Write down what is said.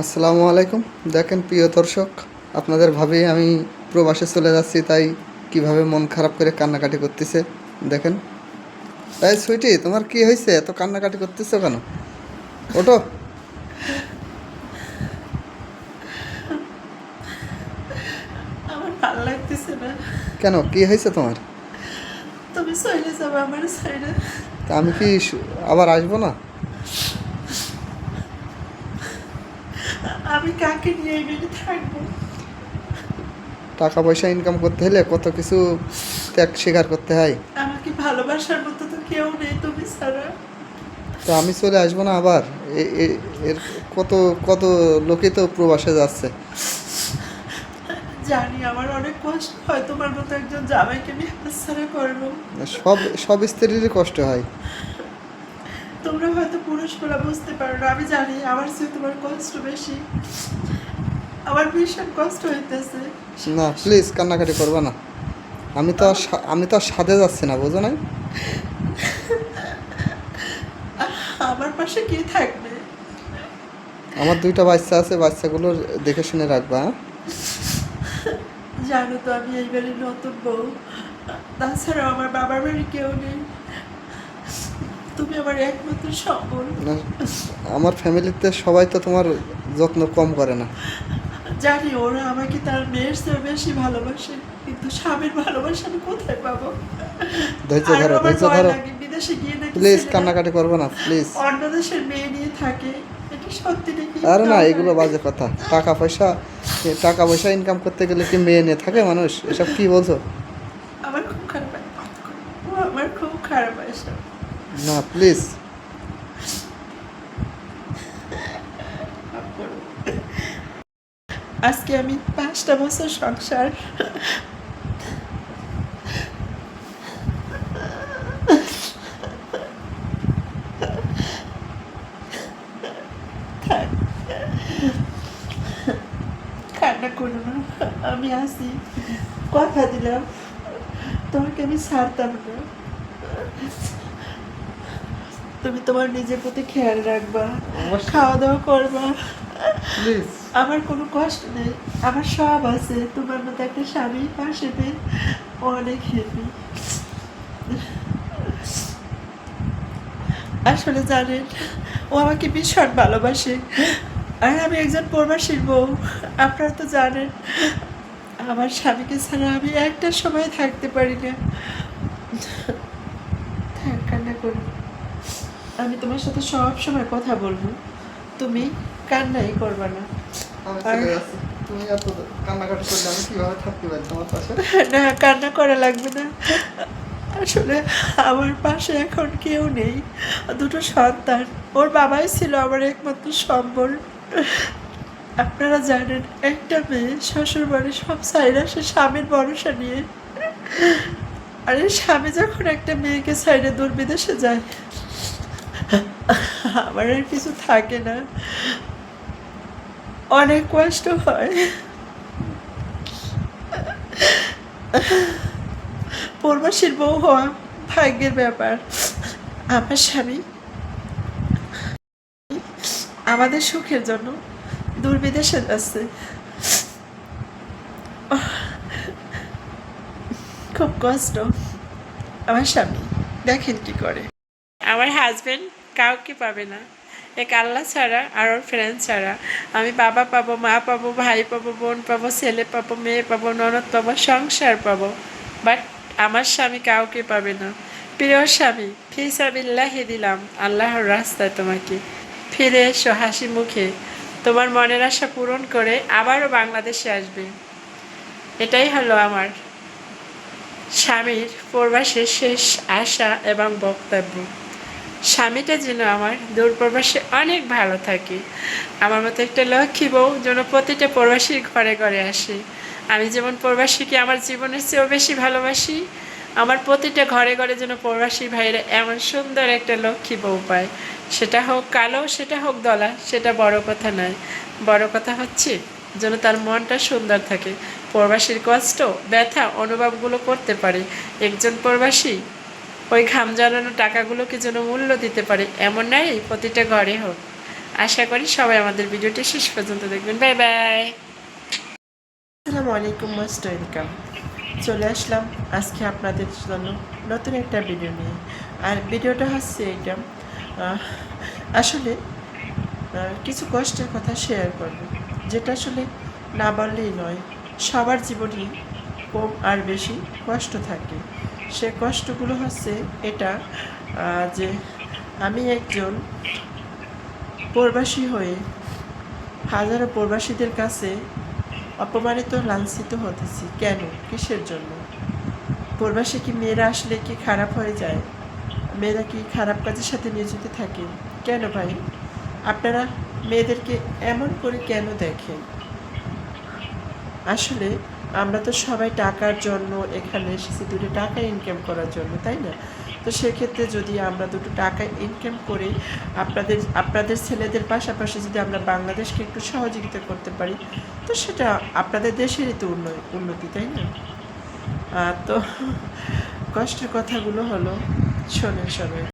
আসসালামু আলাইকুম। দেখেন প্রিয় দর্শক আপনাদের ভাবে আমি প্রবাসে চলে যাচ্ছি তাই কীভাবে মন খারাপ করে কান্নাকাটি করতেছে দেখেন। তাই সুইটি তোমার কি হয়েছে? এত কান্নাকাটি করতেছো কেন? ওটো ভালো লাগতেছে না। কেন? কি হয়েছে তোমার? তুমি চলে যাবে আমার সাইডে। আমি কি আবার আসব না? আমি কাকে নিয়ে এখানে থাকব? টাকা পয়সা ইনকাম করতে হলে কত কিছু ত্যাগ স্বীকার করতে হয়। আমাকে ভালোবাসার মতো তো কেউ নেই তুমি ছাড়া। তো আমি চলে আসব না আবার? এর কত কত লোকে তো প্রবাসে যাচ্ছে। জানি আমার অনেক কষ্ট হয় তোমার মতো একজন জামাইকে আমি হাতছাড়া করব। সব সব স্ত্রীরই কষ্ট হয়। তোমরা হয়তো পুরুষগুলা বুঝতে পারো না আমি জানি আমার চেয়ে তোমার কষ্ট বেশি। আমার ভীষণ কষ্ট হইতেছে। না প্লিজ কান্নাকাটি করবে না। আমি তো আমি তো সাথে যাচ্ছি না বোঝো না আমার পাশে কে থাকবে? আমার দুইটা বাচ্চা আছে বাচ্চাগুলো দেখে শুনে রাখবা হ্যাঁ? জানো তো আমি এই বাড়ির নতুন বউ। তাছাড়াও আমার বাবার বাড়ি কেউ নেই। তুমি আমার একমাত্র সম্বল না, আমার ফ্যামিলিতে সবাই তো তোমার যত্ন কম করে না। জানি ওরা আমাকে তার মেয়ের চেয়ে বেশি ভালোবাসে কিন্তু স্বামীর ভালোবাসা আমি কোথায় পাবো? ধৈর্য ধরো ধৈর্য ধরো। বিদেশে গিয়ে নাকি প্লিজ কান্নাকাটি করবে না প্লিজ। অন্য দেশের মেয়ে নিয়ে থাকে আরে না এগুলো বাজে কথা। টাকা পয়সা টাকা পয়সা ইনকাম করতে গেলে কি মেয়ে নিয়ে থাকে মানুষ? এসব কি বলছো আমার খুব খারাপ লাগে ও আমার খুব খারাপ এসব না প্লিজ আজকে আমি পাঁচটা বছর সংসার। কান্না করো না, আমি আসি কথা দিলাম, তোমাকে আমি ছাড়তাম না। তুমি তোমার নিজের প্রতি খেয়াল রাখবা। খাওয়া দাওয়া করবা। আমার কোনো কষ্ট নেই। আমার সব আছে। তোমার মতো একটা স্বামী পাশে পেয়ে অনেক হ্যাপি আসলে জানেন ও আমাকে ভীষণ ভালোবাসে। আর আমি একজন প্রবাসীর বউ। আপনারা তো জানেন আমার স্বামীকে ছাড়া আমি একটা সময় থাকতে পারি না। থাক কান্না করো। আমি তোমার সাথে সব সময় কথা বলব। তুমি কান্নাই করবা না। না কান্না করা লাগবে না। আসলে আমার পাশে এখন কেউ নেই। দুটো সন্তান। ওর বাবাই ছিল আমার একমাত্র সম্বল। আপনারা জানেন একটা মেয়ে শ্বশুর বাড়ি সব সাইডে সে স্বামীর ভরসা নিয়ে। আরে স্বামী যখন একটা মেয়েকে সাইডে দূর বিদেশে যায় আমার আর কিছু থাকে না। অনেক কষ্ট হয়। পূর্বাসীর বউ হওয়া ভাগ্যের ব্যাপার। আমার স্বামী আমাদের সুখের জন্য দুর্বিদেশে যাচ্ছে খুব কষ্ট। আমার স্বামী দেখেন কি করে। আমার হাজবেন্ড কাউকে পাবে না। এক আল্লাহ ছাড়া, আর ওর ফ্রেন্ড ছাড়া। আমি বাবা পাবো, মা পাবো, ভাই পাবো, বোন পাবো, ছেলে পাবো, মেয়ে পাবো, ননদ পাবো, সংসার পাবো। বাট আমার স্বামী কাউকে পাবে না। প্রিয় স্বামী ফিসাবিল্লাহি দিলাম। আল্লাহর রাস্তায় তোমাকে। ফিরে এসো হাসি মুখে। তোমার মনের আশা পূরণ করে আবারও বাংলাদেশে আসবে। এটাই হলো আমার স্বামীর প্রবাসের শেষ আশা এবং বক্তব্য। স্বামীটা যেন আমার দূর প্রবাসে অনেক ভালো থাকে। আমার মতো একটা লক্ষ্মী বউ যেন প্রতিটা প্রবাসীর ঘরে ঘরে আসে। আমি যেমন প্রবাসীকে আমার জীবনের চেয়েও বেশি ভালোবাসি, আমার প্রতিটা ঘরে ঘরে যেন প্রবাসী ভাইরা এমন সুন্দর একটা লক্ষ্মী বউ পায়। সেটা হোক কালো, সেটা হোক দলা, সেটা বড় কথা নয়। বড় কথা হচ্ছে যেন তার মনটা সুন্দর থাকে। প্রবাসীর কষ্ট, ব্যথা, অনুভবগুলো করতে পারে। একজন প্রবাসী ওই ঘাম জ্বালানো টাকাগুলোকে যেন মূল্য দিতে পারে এমন নাই প্রতিটা ঘরে হোক। আশা করি সবাই আমাদের ভিডিওটি শেষ পর্যন্ত দেখবেন। Bye bye. আসসালামু আলাইকুম মোস্ট ওয়েলকাম চলে আসলাম আজকে আপনাদের জন্য নতুন একটা ভিডিও নিয়ে। আর ভিডিওটা হচ্ছে আহ, আসলে কিছু কষ্টের কথা শেয়ার করব যেটা আসলে না বললেই নয় সবার জীবনেই কম আর বেশি কষ্ট থাকে। সে কষ্টগুলো হচ্ছে এটা যে আমি একজন প্রবাসী হয়ে হাজারো প্রবাসীদের কাছে অপমানিত, লাঞ্ছিত হতেছি। কেন? কিসের জন্য? প্রবাসে কি মেয়েরা আসলে কি খারাপ হয়ে যায়? মেয়েরা কি খারাপ কাজের সাথে নিয়োজিত থাকে? কেন ভাই? আপনারা মেয়েদেরকে এমন করে কেন দেখেন? আসলে আমরা তো সবাই টাকার জন্য এখানে এসেছি, দুটো টাকা ইনকাম করার জন্য, তাই না? তো সেক্ষেত্রে যদি আমরা দুটো টাকা ইনকাম করে, আপনাদের আপনাদের ছেলেদের পাশাপাশি যদি আমরা বাংলাদেশকে একটু সহযোগিতা করতে পারি, তো সেটা আপনাদের দেশেরই তো উন্নতি, তাই না? তো কষ্টের কথাগুলো হলো, শোনেন সবাই।